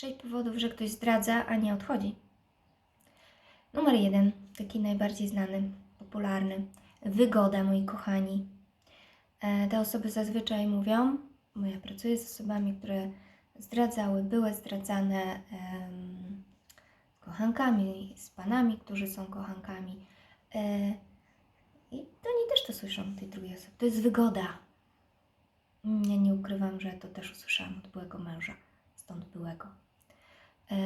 Sześć powodów, że ktoś zdradza, a nie odchodzi. Numer jeden, taki najbardziej znany, popularny. Wygoda, moi kochani. E, Te osoby zazwyczaj mówią, bo ja pracuję z osobami, które zdradzały, były zdradzane z kochankami, z panami, którzy są kochankami. E, I to oni też to słyszą, tej drugiej osoby. To jest wygoda. Ja nie ukrywam, że to też usłyszałam od byłego męża, stąd byłego. E,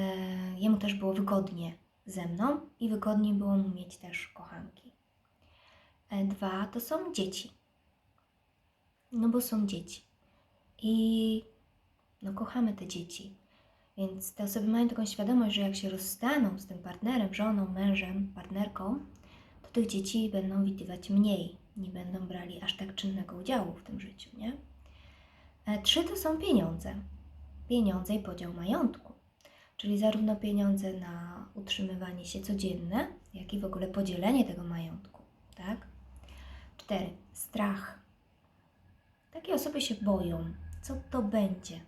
jemu też było wygodnie ze mną i wygodniej było mu mieć też kochanki. E, dwa to są dzieci. No bo są dzieci. I no kochamy te dzieci. Więc te osoby mają taką świadomość, że jak się rozstaną z tym partnerem, żoną, mężem, partnerką, to tych dzieci będą widywać mniej. Nie będą brali aż tak czynnego udziału w tym życiu, nie? E, Trzy to są pieniądze. Pieniądze i podział majątku. Czyli zarówno pieniądze na utrzymywanie się codzienne, jak i w ogóle podzielenie tego majątku, tak? Cztery. Strach. Takie osoby się boją, co to będzie.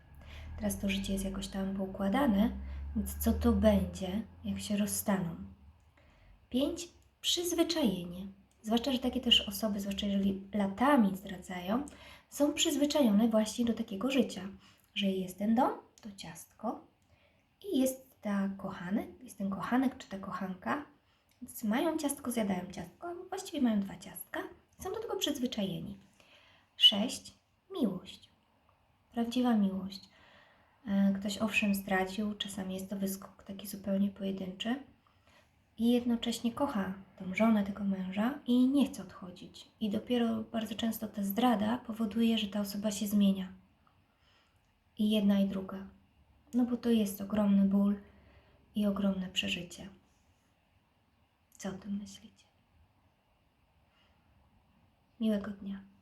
Teraz to życie jest jakoś tam poukładane, więc co to będzie, jak się rozstaną. Pięć. Przyzwyczajenie. Zwłaszcza, że takie też osoby, zwłaszcza jeżeli latami zdradzają, są przyzwyczajone właśnie do takiego życia, że jest ten dom, to ciastko i jest ta kochanek, jest ten kochanek czy ta kochanka, więc mają ciastko, zjadają ciastko, właściwie mają dwa ciastka, są do tego przyzwyczajeni. Sześć. Miłość. Prawdziwa miłość. E, Ktoś owszem zdradził, czasami jest to wyskok taki zupełnie pojedynczy i jednocześnie kocha tą żonę tego męża i nie chce odchodzić. I dopiero bardzo często ta zdrada powoduje, że ta osoba się zmienia. I jedna i druga. No bo to jest ogromny ból i ogromne przeżycie. Co o tym myślicie? Miłego dnia.